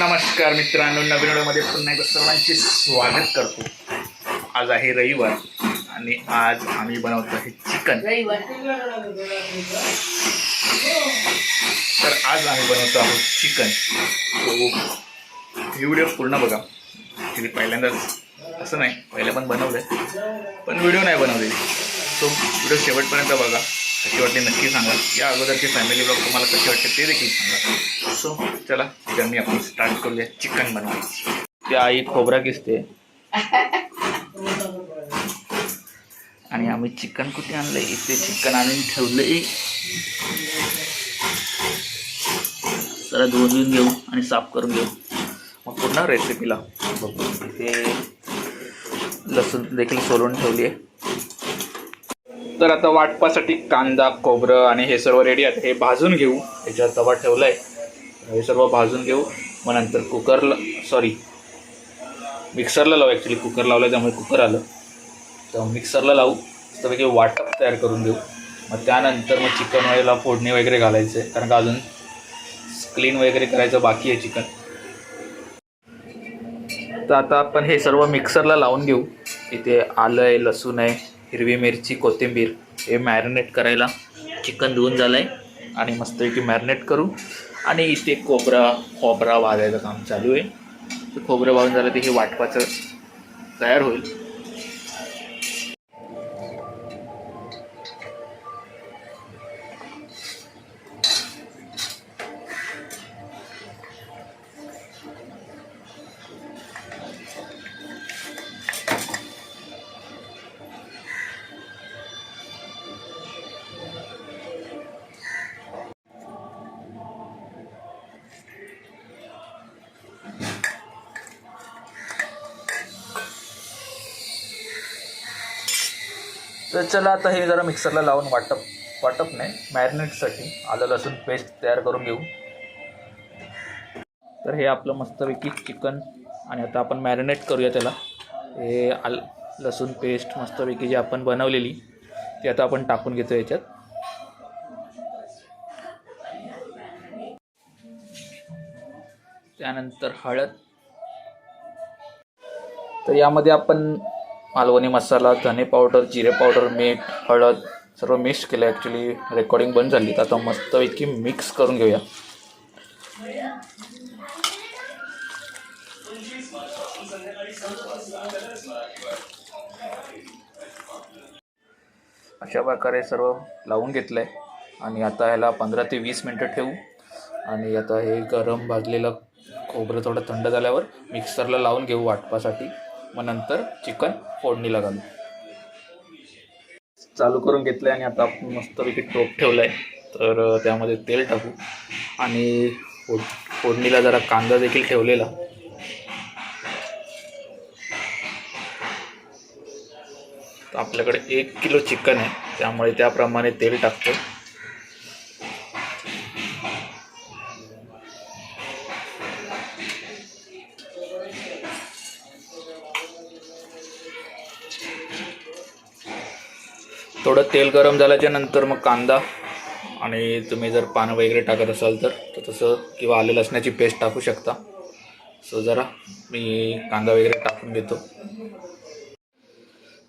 नमस्कार मित्रांनो नवीन व्हिडिओमध्ये पुन्हा एकदा सर्वांचे स्वागत करतो. आज आहे रविवार आणि आज आम्ही बनवतो आहे चिकन. तर आज आम्ही बनवतो आहोत चिकन. तो ही व्हिडिओ पूर्ण बघा. ॲक्च्युली पहिल्यांदाच असं नाही पहिलं पण बनवलं पण व्हिडिओ नाही बनवलेली. तो व्हिडिओ शेवटपर्यंत बघा. कशी वाटली नक्की सांगा. या अगोदरचे फॅमिली ब्लॉग तुम्हाला कसे वाटते ते देखील सांगा. सो चला जर्नी आपण स्टार्ट करूया चिकन बनवायची. त्या आई खोबरा किसते. आणि आम्ही चिकन कुठे आणलंय? इथे चिकन आणून ठेवलंय. जरा धुवून घेऊन घेऊ आणि साफ करून घेऊ. मग पूर्ण रेसिपीला बघू. इथे लसूण देखील सोलून ठेवली आहे. तर आता वाटपासाठी कांदा खोबरं आणि हे सर्व रेडी आहेत. हे भाजून घेऊ. ह्याच्यावर तवा ठेवला आहे हे सर्व भाजून घेऊ. मग नंतर कुकरला सॉरी मिक्सरला लावू. ॲक्च्युली कुकर लावलं त्यामुळे कुकर आलं. तर मिक्सरला लावू. त्यापैकी वाटप तयार करून घेऊ. मग त्यानंतर मग चिकन वगैरेला फोडणी वगैरे घालायचं. आहे कारण का अजून क्लीन वगैरे करायचं बाकी आहे चिकन तर आता आपण हे सर्व मिक्सरला लावून घेऊ. इथे आलं आहे लसूण आहे. हिरवी मिरची कोथिंबीर हे मॅरिनेट करायला चिकन धुवून झालं आहे आणि मस्तपैकी मॅरिनेट करू. आणि इथे खोबरा खोबरा वाजायचं काम चालू आहे. खोबरं वाजून झालं ते हे वाटपाचं तयार होईल. तर चला आता हे जरा मिक्सरला लावून वाटप वाटप नाही मॅरिनेटसाठी आलं लसूण पेस्ट तयार करून घेऊ. तर हे आपलं मस्तपैकी चिकन आणि आता आपण मॅरिनेट करूया त्याला. हे आल लसूण पेस्ट मस्तपैकी जी आपण बनवलेली ती आता आपण टाकून घेतो याच्यात. त्यानंतर हळद. तर यामध्ये आपण मालवणी मसाला धने पावडर जिरे पावडर मीठ हळद सर्व मिक्स केलं ॲक्च्युली रेकॉर्डिंग बंद झाली तर आता मस्त इतकी मिक्स करून घेऊया. अशा प्रकारे सर्व लावून घेतलं आहे आणि आता ह्याला पंधरा ते वीस मिनटं ठेवू. आणि आता हे गरम भाजलेलं खोबरं थोडं थंड झाल्यावर मिक्सरला लावून घेऊ वाटपासाठी. मग नंतर चिकन फोडणीला घालू. चालू करून घेतलं आहे आणि आता आपण मस्तपैकी टोप ठेवलं आहे तर त्यामध्ये तेल टाकू. आणि फोड फोडणीला जरा कांदा देखील ठेवलेला. तर आपल्याकडे एक किलो चिकन आहे. त्यामुळे त्याप्रमाणे तेल टाकतो थोडं तेल गरम झाल्याच्यानंतर मग कांदा आणि तुम्ही जर पानं वगैरे टाकत असाल तर तसं किंवा आले लसणाची पेस्ट टाकू शकता. सो जरा मी कांदा वगैरे टाकून घेतो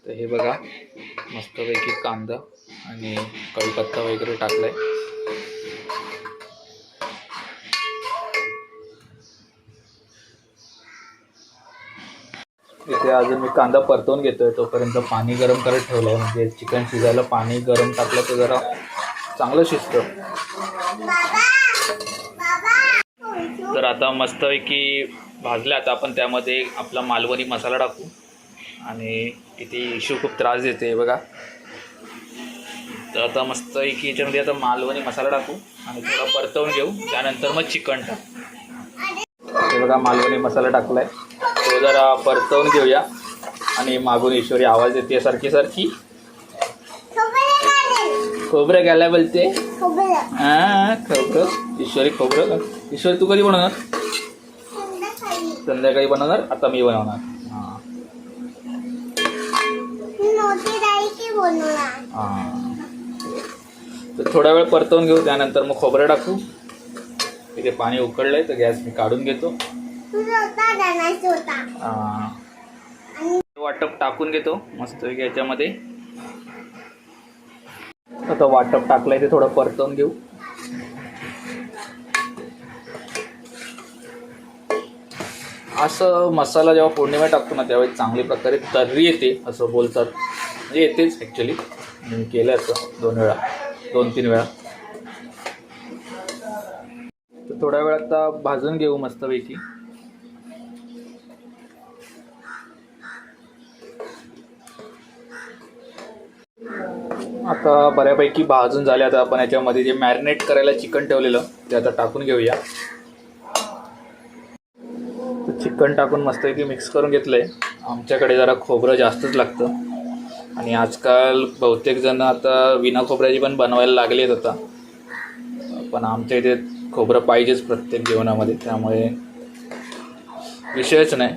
तर हे बघा मस्तपैकी कांदा आणि कढीपत्ता वगैरे टाकला आहे इथे अजून मी कांदा परतवून घेतोय तोपर्यंत पाणी गरम करत ठेवलं म्हणजे चिकन शिजायला पाणी गरम टाकलं तर जरा चांगलं शिजतं. तर आता मस्तपैकी भाजलं. आता आपण त्यामध्ये आपला मालवणी मसाला टाकू. आणि किती इशू खूप त्रास देते बघा. तर आता मस्तपैकी याच्यामध्ये आता मालवणी मसाला टाकू आणि थोडा परतवून घेऊ. त्यानंतर मग चिकन टाकू. हे बघा मालवणी मसाला टाकलाय. जरा परतवून घेऊया. आणि मागून ईश्वरी आवाज येते सारखी सारखी. खोबरं घ्यायला बोलते. हा खोबरं. ईश्वरी खोबरं ईश्वरी तू कधी बनवणार? संध्याकाळी बनवणार. आता मी बनवणार. हां. हां. तर थोडा वेळ परतवून घेऊ. त्यानंतर मग खोबरं टाकू. इथे पाणी उकळलंय तर गॅस मी काढून घेतो. वाटप टाकून घेतो मस्त याच्यामध्ये. आता वाटप टाकलंय ते थोडं परतवून घेऊ. असं मसाला जेव्हा फोडणीमध्ये टाकतो ना त्यावेळी चांगली प्रकारे तर्री येते असं बोलतात. म्हणजे येतेच ॲक्च्युली मी केलं असं दोन वेळा दोन तीन वेळा. तर थोड्या वेळात आता भाजून घेऊ मस्तपैकी. आता बऱ्यापैकी भाजून झाले. आता आपण याच्यामध्ये जे मॅरिनेट करायला चिकन ठेवलेलं ते आता टाकून घेऊया. चिकन टाकून मस्तपैकी मिक्स करून घेतलंय. आमच्याकडे जरा खोबरं जास्तच लागतं. आणि आजकाल बहुतेक जण आता विना खोबऱ्याची पण बनवायला लागले आहेत आता. पण आमच्या इथे खोबरं पाहिजेच प्रत्येक जेवणामध्ये. त्यामुळे विषयच नाही.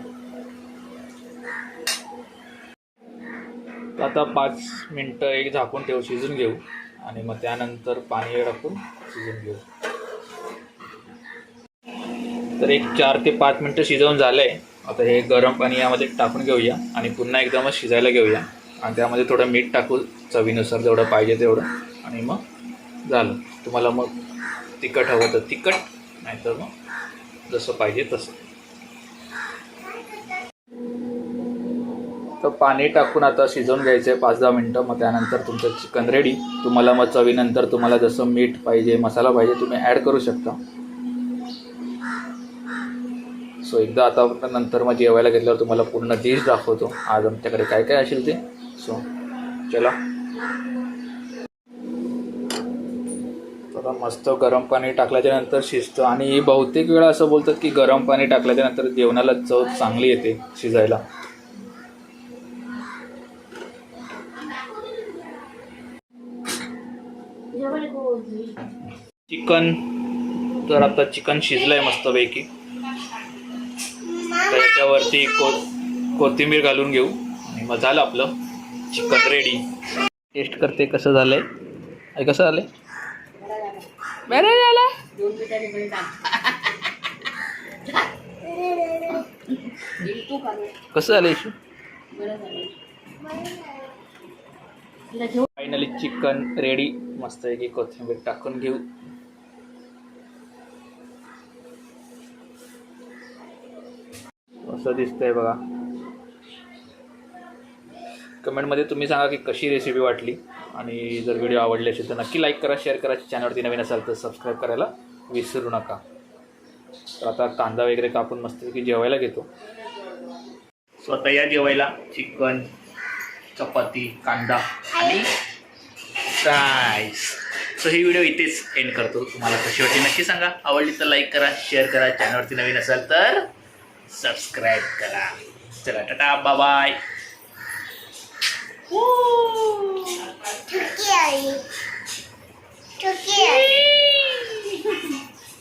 आता पाच मिनटं एक झाकून ठेवू शिजून घेऊ. आणि मग त्यानंतर पाणी टाकून शिजून घेऊ. तर एक चार ते पाच मिनटं शिजवून झालंय. आता हे गरम पाणी यामध्ये टाकून घेऊया आणि पुन्हा एकदमच शिजायला घेऊया. आणि त्यामध्ये थोडं मीठ टाकू चवीनुसार जेवढं पाहिजे तेवढं. आणि मग झालं. तुम्हाला मग तिखट हवं तर तिखट नाहीतर मग जसं पाहिजे तसं. तर पाणी टाकून आता शिजवून घ्यायचं आहे पाच दहा मिनटं. मग त्यानंतर तुमचं चिकन रेडी तुम्हाला मग चवीनंतर तुम्हाला जसं मीठ पाहिजे मसाला पाहिजे तुम्ही ॲड करू शकता. सो एकदा आता नंतर मग जेवायला घेतल्यावर तुम्हाला पूर्ण डिश दाखवतो. आज आमच्याकडे काय काय असेल ते. सो चला मस्त गरम पाणी टाकल्याच्या नंतर शिजतं. आणि बहुतेक वेळा असं बोलतात की गरम पाणी टाकल्याच्या नंतर जेवणाला चव चांगली येते शिजायला. चिकन तर आता चिकन शिजलंय मस्तपैकी. तर याच्यावरती को कोथिंबीर घालून घेऊ. आणि मग झालं आपलं चिकन रेडी टेस्ट करते कसं झालंय. अरे कसं झालंय? बरं झालं कसं झालं. इशू फायनली चिकन रेडी मस्त की कोथिंबीर टाकून घेऊ. असं दिसतंय बघा. कमेंटमध्ये तुम्ही सांगा की कशी रेसिपी वाटली. आणि जर व्हिडिओ आवडले असेल तर नक्की लाईक करा शेअर करा. चॅनलवरती नवीन असाल तर सबस्क्राईब करायला विसरू नका. तर आता कांदा वगैरे कापून मस्तपैकी जेवायला घेतो. स्वतः या जेवायला चिकन चपाती कांदा आणि प्राईस सो ही व्हिडिओ इथेच एंड करतो. तुम्हाला कशी शेवटी नक्की सांगा. आवडली तर लाईक करा शेअर करा. चॅनलवरती नवीन असाल तर सबस्क्राईब करा. चला टाटा बाय Turkey. Turkey.